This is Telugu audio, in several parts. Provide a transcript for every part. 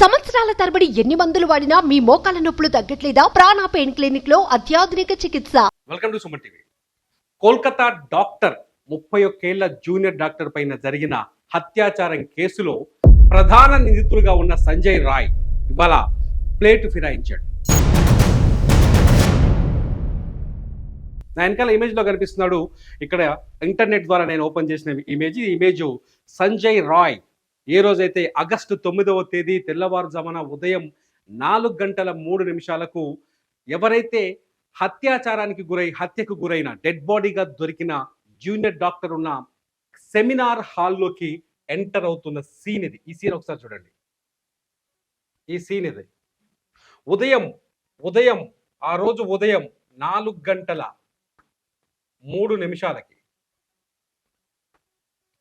సంవత్సరాల తరబడి ఎన్ని మందులు వాడినా మీ మోకాల నొప్పులు తగ్గట్లేదా? ప్రాణ పెయిన్ క్లినిక్లో అత్యాధునిక చికిత్స. Welcome to Suman TV. Kolkata doctor ముప్పై ఒక్కేళ్ళ జూనియర్ డాక్టర్ పైన జరిగిన హత్యాచారం కేసులో ప్రధాన నిందితులుగా ఉన్న సంజయ్ రాయ్ ఇవాళ ప్లేట్ ఫిరాయించాడు. నా వెనకాల ఇమేజ్లో కనిపిస్తున్నాడు. ఇక్కడ ఇంటర్నెట్ ద్వారా నేను ఓపెన్ చేసిన ఇమేజ్ ఈ ఇమేజ్ సంజయ్ రాయ్ ఏ రోజైతే ఆగస్టు తొమ్మిదవ తేదీ తెల్లవారుజామున ఉదయం నాలుగు గంటల మూడు నిమిషాలకు ఎవరైతే హత్యాచారానికి గురై హత్యకు గురైన డెడ్ బాడీగా దొరికిన జూనియర్ డాక్టర్ ఉన్న సెమినార్ హాల్లోకి ఎంటర్ అవుతున్న సీన్ ఇది. ఈ సీన్ ఒకసారి చూడండి. ఈ సీన్ ఇది. ఉదయం ఉదయం ఆ రోజు ఉదయం నాలుగు గంటల మూడు నిమిషాలకి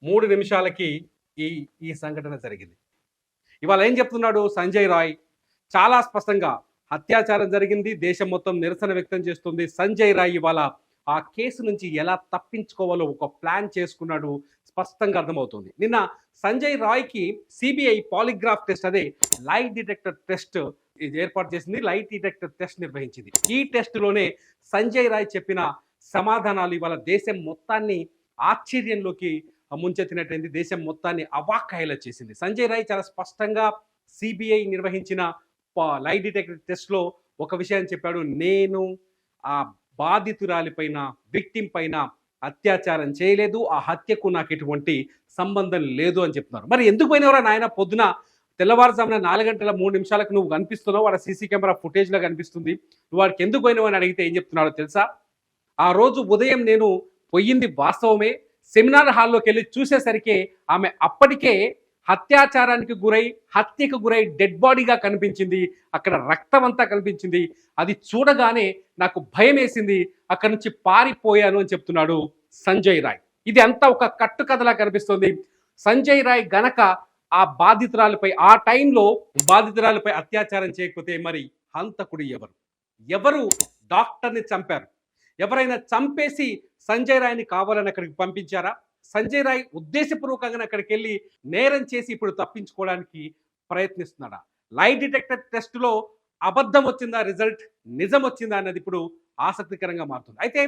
మూడు నిమిషాలకి ఈ ఈ సంఘటన జరిగింది. ఇవాళ ఏం చెప్తున్నాడు సంజయ్ రాయ్? చాలా స్పష్టంగా అత్యాచారం జరిగింది దేశం మొత్తం నిరసన వ్యక్తం చేస్తుంది. సంజయ్ రాయ్ ఇవాళ ఆ కేసు నుంచి ఎలా తప్పించుకోవాలో ఒక ప్లాన్ చేసుకున్నాడు స్పష్టంగా అర్థమవుతుంది. నిన్న సంజయ్ రాయ్కి సిబిఐ పాలిగ్రాఫ్ టెస్ట్ అదే లైట్ డిటెక్టర్ టెస్ట్ ఇది ఏర్పాటు చేసింది. లైట్ డిటెక్టర్ టెస్ట్ నిర్వహించింది. ఈ టెస్ట్లోనే సంజయ్ రాయ్ చెప్పిన సమాధానాలు ఇవాళ దేశం మొత్తాన్ని ఆశ్చర్యంలోకి ముంచెత్తినట్టయింది దేశం మొత్తాన్ని అవాక్కయ్యేలా చేసింది. సంజయ్ రాయ్ చాలా స్పష్టంగా సిబిఐ నిర్వహించిన లై డిటెక్టర్ టెస్ట్లో ఒక విషయాన్ని చెప్పాడు. నేను ఆ బాధితురాలిపైన విక్టిం పైన అత్యాచారం చేయలేదు. ఆ హత్యకు నాకు ఎటువంటి సంబంధం లేదు అని చెప్తున్నారు. మరి ఎందుకు పోయినవరా నాయన? పొద్దున తెల్లవారుజామున నాలుగు గంటల మూడు నిమిషాలకు నువ్వు కనిపిస్తున్నావు. వాడు సీసీ కెమెరా ఫుటేజ్లో కనిపిస్తుంది. నువ్వు వాడికి ఎందుకు పోయినావు అని అడిగితే ఏం చెప్తున్నాడో తెలుసా? ఆ రోజు ఉదయం నేను పోయింది వాస్తవమే. సెమినార్ హాల్లోకి వెళ్ళి చూసేసరికి ఆమె అప్పటికే హత్యాచారానికి గురై హత్యకు గురై డెడ్ బాడీగా కనిపించింది. అక్కడ రక్తం అంతా కనిపించింది. అది చూడగానే నాకు భయం వేసింది అక్కడి నుంచి పారిపోయాను అని చెప్తున్నాడు సంజయ్ రాయ్. ఇది అంతా ఒక కట్టుకథలా కనిపిస్తుంది. సంజయ్ రాయ్ గనక ఆ బాధితురాలపై ఆ టైంలో బాధితురాలపై అత్యాచారం చేయకపోతే మరి హంతకుడు ఎవరు? ఎవరు డాక్టర్ని చంపారు? ఎవరైనా చంపేసి సంజయ్ రాయ్ని కావాలని అక్కడికి పంపించారా? సంజయ్ రాయ్ ఉద్దేశపూర్వకంగా అక్కడికి వెళ్ళి నేరం చేసి ఇప్పుడు తప్పించుకోవడానికి ప్రయత్నిస్తున్నాడా? లై డిటెక్టర్ టెస్ట్లో అబద్ధం వచ్చిందా? రిజల్ట్ నిజం వచ్చిందా? అన్నది ఇప్పుడు ఆసక్తికరంగా మారుతుంది. అయితే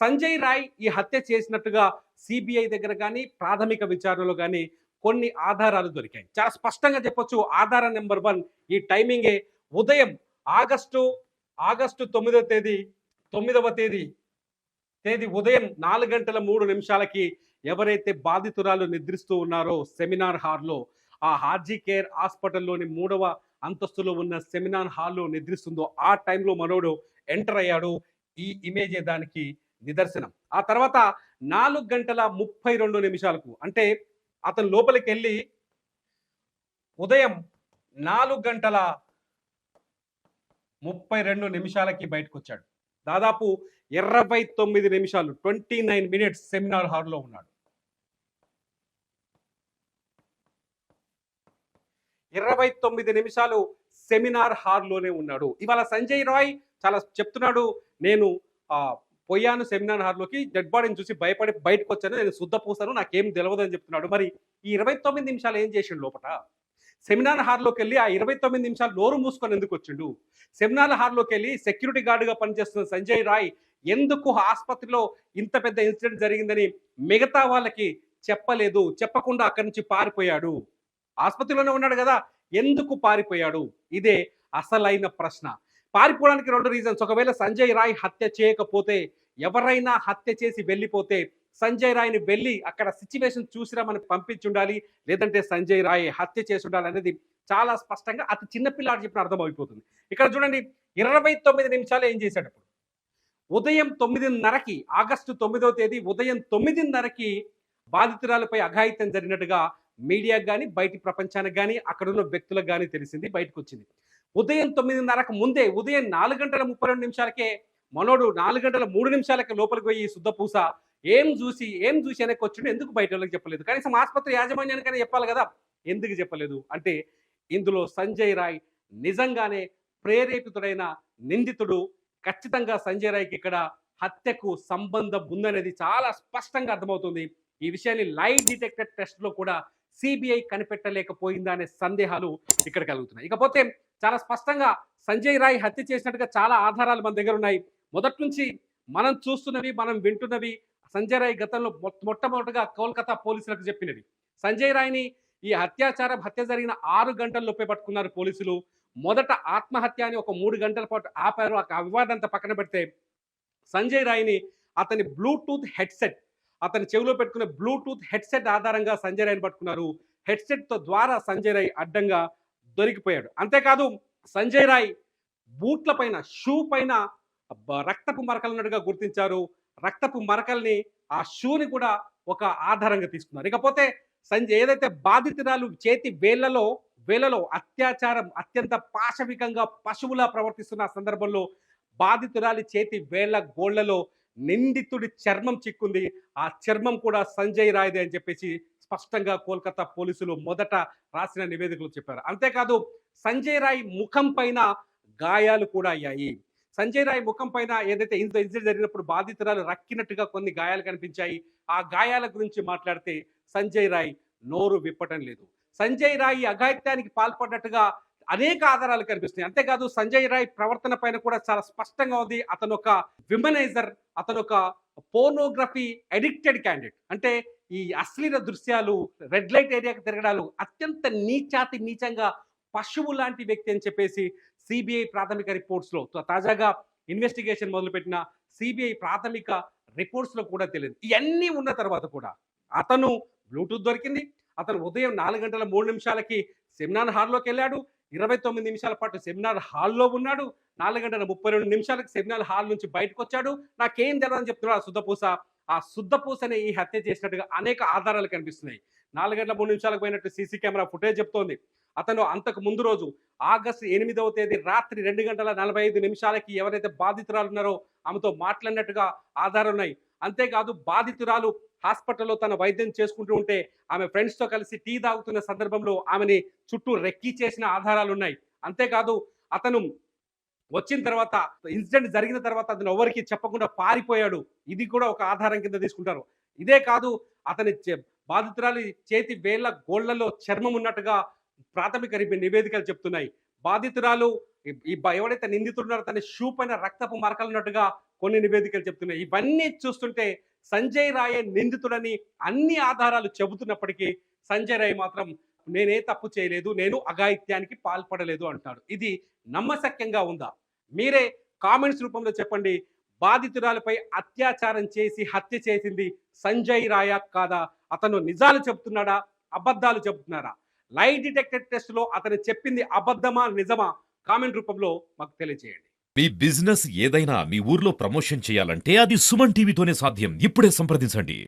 సంజయ్ రాయ్ ఈ హత్య చేసినట్టుగా సిబిఐ దగ్గర కానీ ప్రాథమిక విచారణలో కానీ కొన్ని ఆధారాలు దొరికాయి. చాలా స్పష్టంగా చెప్పొచ్చు ఆధారం నెంబర్ వన్ ఈ టైమింగే ఉదయం ఆగస్టు ఆగస్టు తొమ్మిదో తేదీ తొమ్మిదవ తేదీ. తేదీ ఉదయం నాలుగు గంటల మూడు నిమిషాలకి ఎవరైతే బాధితురాలు నిద్రిస్తూ ఉన్నారో సెమినార్ హాల్లో ఆ హార్జీ కేర్ హాస్పిటల్లోని మూడవ అంతస్తులో ఉన్న సెమినార్ హాల్లో నిద్రిస్తుందో ఆ టైంలో మనోడు ఎంటర్ అయ్యాడు. ఈ ఇమేజే దానికి నిదర్శనం. ఆ తర్వాత నాలుగు గంటల ముప్పై రెండు నిమిషాలకు అంటే అతను లోపలికి వెళ్ళి ఉదయం నాలుగు గంటల ముప్పై రెండు నిమిషాలకి బయటకు వచ్చాడు దాదాపు ఇరవై తొమ్మిది నిమిషాలు ట్వంటీ నైన్ మినిట్స్ సెమినార్ హాల్లో ఉన్నాడు. ఇరవై తొమ్మిది నిమిషాలు సెమినార్ హాల్లోనే ఉన్నాడు. ఇవాళ సంజయ్ రాయ్ చాలా చెప్తున్నాడు నేను ఆ పోయాను సెమినార్ హాల్లోకి డెడ్ బాడీని చూసి భయపడి బయటకు వచ్చాను నేను శుద్ధ పూసాను నాకేం తెలియదు అని చెప్తున్నాడు. మరి ఈ ఇరవై తొమ్మిది నిమిషాలు ఏం చేసిండు లోపట? సెమినార్ హాల్లోకి వెళ్ళి ఆ ఇరవై తొమ్మిది నిమిషాలు నోరు మూసుకొని ఎందుకు వచ్చిండు? సెమినార్ హాల్లోకి వెళ్ళి సెక్యూరిటీ గార్డుగా పనిచేస్తున్న సంజయ్ రాయ్ ఎందుకు ఆసుపత్రిలో ఇంత పెద్ద ఇన్సిడెంట్ జరిగిందని మిగతా వాళ్ళకి చెప్పలేదు చెప్పకుండా అక్కడి నుంచి పారిపోయాడు. ఆసుపత్రిలోనే ఉన్నాడు కదా ఎందుకు పారిపోయాడు? ఇదే అసలైన ప్రశ్న. పారిపోవడానికి రెండు రీజన్స్ ఒకవేళ సంజయ్ రాయ్ హత్య చేయకపోతే ఎవరైనా హత్య చేసి వెళ్ళిపోతే సంజయ్ రాయ్ని వెళ్ళి అక్కడ సిచ్యువేషన్ చూసిరా మనకు పంపించి ఉండాలి లేదంటే సంజయ్ రాయ్ హత్య చేసి ఉండాలి అనేది చాలా స్పష్టంగా అతి చిన్న చెప్పిన అర్థం అర్థమైపోతుంది ఇక్కడ చూడండి ఇరవై తొమ్మిది నిమిషాలు ఏం చేశాడు అప్పుడు? ఉదయం తొమ్మిదిన్నరకి ఆగస్టు తొమ్మిదవ తేదీ ఉదయం తొమ్మిదిన్నరకి బాధితురాలపై అఘాయిత్యం జరిగినట్టుగా మీడియాకు కానీ బయటి ప్రపంచానికి కానీ అక్కడున్న వ్యక్తులకు కానీ తెలిసింది బయటకు వచ్చింది ఉదయం తొమ్మిదిన్నరకు ముందే ఉదయం నాలుగు గంటల ముప్పై రెండు నిమిషాలకే మనోడు నాలుగు గంటల మూడు నిమిషాలకి లోపలికి పోయి శుద్ధ పూస ఏం చూసి ఏం చూసి వెనక్కి వచ్చిండు ఎందుకు బయట వాళ్ళకి చెప్పలేదు? కనీసం ఆసుపత్రి యాజమాన్యానికైనా చెప్పాలి కదా? ఎందుకు చెప్పలేదు? అంటే ఇందులో సంజయ్ రాయ్ నిజంగానే ప్రేరేపితుడైన నిందితుడు ఖచ్చితంగా సంజయ్ రాయ్కి ఇక్కడ హత్యకు సంబంధం ఉందనేది చాలా స్పష్టంగా అర్థమవుతుంది. ఈ విషయాన్ని లైవ్ డిటెక్టర్ టెస్ట్లో కూడా సిబిఐ కనిపెట్టలేకపోయిందా అనే సందేహాలు ఇక్కడ కలుగుతున్నాయి. ఇకపోతే చాలా స్పష్టంగా సంజయ్ రాయ్ హత్య చేసినట్టుగా చాలా ఆధారాలు మన దగ్గర ఉన్నాయి. మొదటి నుంచి మనం చూస్తున్నవి మనం వింటున్నవి సంజయ్ రాయ్ గతంలో మొ- మొట్టమొదటిగా కోల్కతా పోలీసులకు చెప్పినది. సంజయ్ రాయ్ని ఈ అత్యాచారం హత్య జరిగిన ఆరు గంటల్లోపే పట్టుకున్నారు పోలీసులు. మొదట ఆత్మహత్య అని ఒక మూడు గంటల పాటు ఆపారు. ఆ వివాదంతా పక్కన పెడితే సంజయ్ రాయ్ని అతని బ్లూటూత్ హెడ్సెట్ అతని చెవిలో పెట్టుకునే బ్లూటూత్ హెడ్సెట్ ఆధారంగా సంజయ్ రాయ్ని పట్టుకున్నారు. హెడ్సెట్తో ద్వారా సంజయ్ రాయ్ అడ్డంగా దొరికిపోయాడు. అంతేకాదు సంజయ్ రాయ్ బూట్ల పైన షూ పైన రక్తపు మరకలు ఉన్నట్టుగా గుర్తించారు. రక్తపు మరకల్ని ఆ షూని కూడా ఒక ఆధారంగా తీసుకున్నారు. ఇకపోతే సంజయ్ ఏదైతే బాధితురాలు చేతి వేళ్ళలో వేళ్ళలో అత్యాచారం అత్యంత పాశవికంగా పశువులా ప్రవర్తిస్తున్న సందర్భంలో బాధితురాలి చేతి వేళ్ళ గోళ్ళలో నిందితుడి చర్మం చిక్కుంది. ఆ చర్మం కూడా సంజయ్ రాయ్దే అని చెప్పేసి స్పష్టంగా కోల్కతా పోలీసులు మొదట రాసిన నివేదికలు చెప్పారు. అంతేకాదు సంజయ్ రాయ్ ముఖం పైన గాయాలు కూడా అయ్యాయి. సంజయ్ రాయ్ ముఖం పైన ఏదైతే ఇంత ఇన్సిడెంట్ జరిగినప్పుడు బాధితురాలు రక్కినట్టుగా కొన్ని గాయాలు కనిపించాయి. ఆ గాయాల గురించి మాట్లాడితే సంజయ్ రాయ్ నోరు విప్పటం లేదు. సంజయ్ రాయ్ అఘాయిత్యానికి పాల్పడ్డట్టుగా అనేక ఆధారాలు కనిపిస్తున్నాయి. అంతేకాదు సంజయ్ రాయ్ ప్రవర్తన పైన కూడా చాలా స్పష్టంగా ఉంది. అతను ఒక విమనైజర్ అతను ఒక పోర్నోగ్రఫీ అడిక్టెడ్ క్యాండిడేట్. అంటే ఈ అశ్లీల దృశ్యాలు రెడ్ లైట్ ఏరియాకి తిరగడాలు అత్యంత నీచాతి నీచంగా పశువు లాంటి వ్యక్తి అని చెప్పేసి సిబిఐ ప్రాథమిక రిపోర్ట్స్లో తాజాగా ఇన్వెస్టిగేషన్ మొదలుపెట్టిన సిబిఐ ప్రాథమిక రిపోర్ట్స్లో కూడా తెలియదు. ఇవన్నీ ఉన్న తర్వాత కూడా అతను బ్లూటూత్ దొరికింది. అతను ఉదయం నాలుగు గంటల మూడు నిమిషాలకి సెమినార్ హాల్లోకి వెళ్ళాడు. ఇరవై తొమ్మిది నిమిషాల పాటు సెమినార్ హాల్లో ఉన్నాడు. నాలుగు గంటల ముప్పై రెండు నిమిషాలకు సెమినార్ హాల్ నుంచి బయటకు వచ్చాడు. నాకేం తెలియదని చెప్తున్నాడు ఆ శుద్ధపూస. ఆ శుద్ధపూసని ఈ హత్య చేసినట్టుగా అనేక ఆధారాలు కనిపిస్తున్నాయి. నాలుగు గంటల మూడు నిమిషాలకు పోయినట్టు సీసీ కెమెరా ఫుటేజ్ చెప్తోంది. అతను అంతకు ముందు రోజు ఆగస్టు ఎనిమిదవ తేదీ రాత్రి రెండు గంటల నలభై ఐదు నిమిషాలకి ఎవరైతే బాధితురాలు ఉన్నారో ఆమెతో మాట్లాడినట్టుగా ఆధారాలు ఉన్నాయి. అంతేకాదు బాధితురాలు హాస్పిటల్లో తన వైద్యం చేసుకుంటూ ఉంటే ఆమె ఫ్రెండ్స్తో కలిసి టీ తాగుతున్న సందర్భంలో ఆమెని చుట్టూ రెక్కీ చేసిన ఆధారాలు ఉన్నాయి. అంతేకాదు అతను వచ్చిన తర్వాత ఇన్సిడెంట్ జరిగిన తర్వాత అతను ఎవరికి చెప్పకుండా పారిపోయాడు. ఇది కూడా ఒక ఆధారం కింద తీసుకుంటారు. ఇదే కాదు అతని చే- బాధితురాలి చేతి వేళ్ళ గోళ్ళలో చర్మం ఉన్నట్టుగా ప్రాథమిక నివేదికలు చెప్తున్నాయి. బాధితురాలు ఈ- ఎవడైతే నిందితున్నారో తన షూ పైన రక్తపు మరకలు ఉన్నట్టుగా కొన్ని నివేదికలు చెప్తున్నాయి. ఇవన్నీ చూస్తుంటే సంజయ్ రాయే నిందితుడని అన్ని ఆధారాలు చెబుతున్నప్పటికీ సంజయ్ రాయ్ మాత్రం నేనే తప్పు చేయలేదు నేను అఘాయిత్యానికి పాల్పడలేదు అంటాడు. ఇది నమ్మశక్యంగా ఉందా? మీరే కామెంట్స్ రూపంలో చెప్పండి. బాధితురాలపై అత్యాచారం చేసి హత్య చేసింది సంజయ్ రాయా కాదా? అతను నిజాలు చెబుతున్నాడా? అబద్ధాలు చెబుతున్నారా? లై డిటెక్టెడ్ టెస్ట్లో అతను చెప్పింది అబద్ధమా నిజమా కామెంట్ రూపంలో మాకు తెలియజేయండి. మీ బిజినెస్ ఏదైనా మీ ఊర్లో ప్రమోషన్ చేయాలంటే అది సుమన్ టీవీతోనే సాధ్యం. ఇప్పుడే సంప్రదించండి.